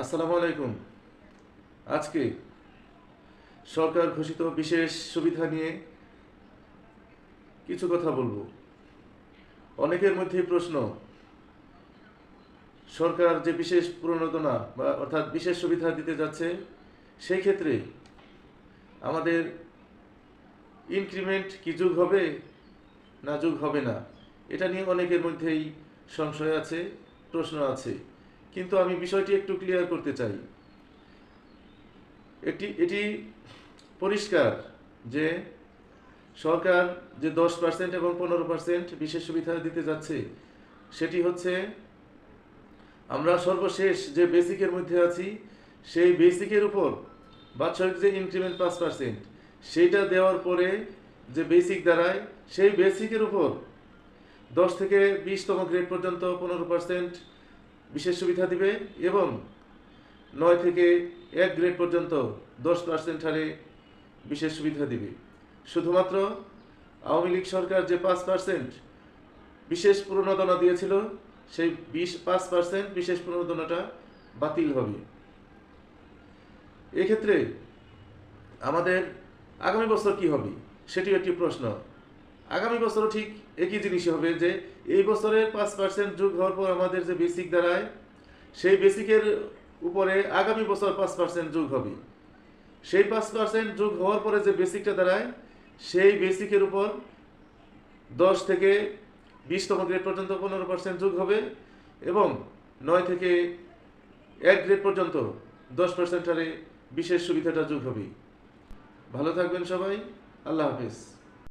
আসসালামু আলাইকুম। আজকে সরকার ঘোষিত বিশেষ সুবিধা নিয়ে কিছু কথা বলব। অনেকের মধ্যেই প্রশ্ন, সরকার যে বিশেষ প্রণোদনা বা অর্থাৎ বিশেষ সুবিধা দিতে যাচ্ছে, সেই ক্ষেত্রে আমাদের ইনক্রিমেন্ট কি যুগ হবে না যুগ হবে না? এটা নিয়ে অনেকের মধ্যেই সংশয় আছে, প্রশ্ন আছে। কিন্তু আমি বিষয়টি একটু ক্লিয়ার করতে চাই। এটি এটি পরিষ্কার যে সরকার যে দশ পার্সেন্ট এবং পনেরো পার্সেন্ট বিশেষ সুবিধা দিতে যাচ্ছে, সেটি হচ্ছে আমরা সর্বশেষ যে বেসিকের মধ্যে আছি, সেই বেসিকের উপর বাৎসরিক যে ইনক্রিমেন্ট পাঁচ পার্সেন্ট সেইটা দেওয়ার পরে যে বেসিক দাঁড়ায়, সেই বেসিকের উপর দশ থেকে বিশতম গ্রেড পর্যন্ত পনেরো পার্সেন্ট বিশেষ সুবিধা দিবে এবং নয় থেকে এক গ্রেড পর্যন্ত দশ পার্সেন্ট হারে বিশেষ সুবিধা দিবে। শুধুমাত্র আওয়ামী লীগ সরকার যে পাঁচ পার্সেন্ট বিশেষ প্রণোদনা দিয়েছিল, সেই বিশ পাঁচ পার্সেন্ট বিশেষ প্রণোদনাটা বাতিল হবে। এক্ষেত্রে আমাদের আগামী বছর কি হবে? সেটিও একটি প্রশ্ন। আগামী বছরও ঠিক একই জিনিসই হবে যে এই বছরের পাঁচ পার্সেন্ট যোগ হওয়ার পর আমাদের যে বেসিক দাঁড়ায়, সেই বেসিকের উপরে আগামী বছর পাঁচ পার্সেন্ট যোগ হবে। সেই পাঁচ পার্সেন্ট যোগ হওয়ার পরে যে বেসিকটা দাঁড়ায়, সেই বেসিকের উপর দশ থেকে বিশতম গ্রেড পর্যন্ত পনেরো পার্সেন্ট যোগ হবে এবং নয় থেকে এক গ্রেড পর্যন্ত দশ পার্সেন্ট হারে বিশেষ সুবিধাটা যোগ হবে। ভালো থাকবেন সবাই, আল্লাহ হাফিজ।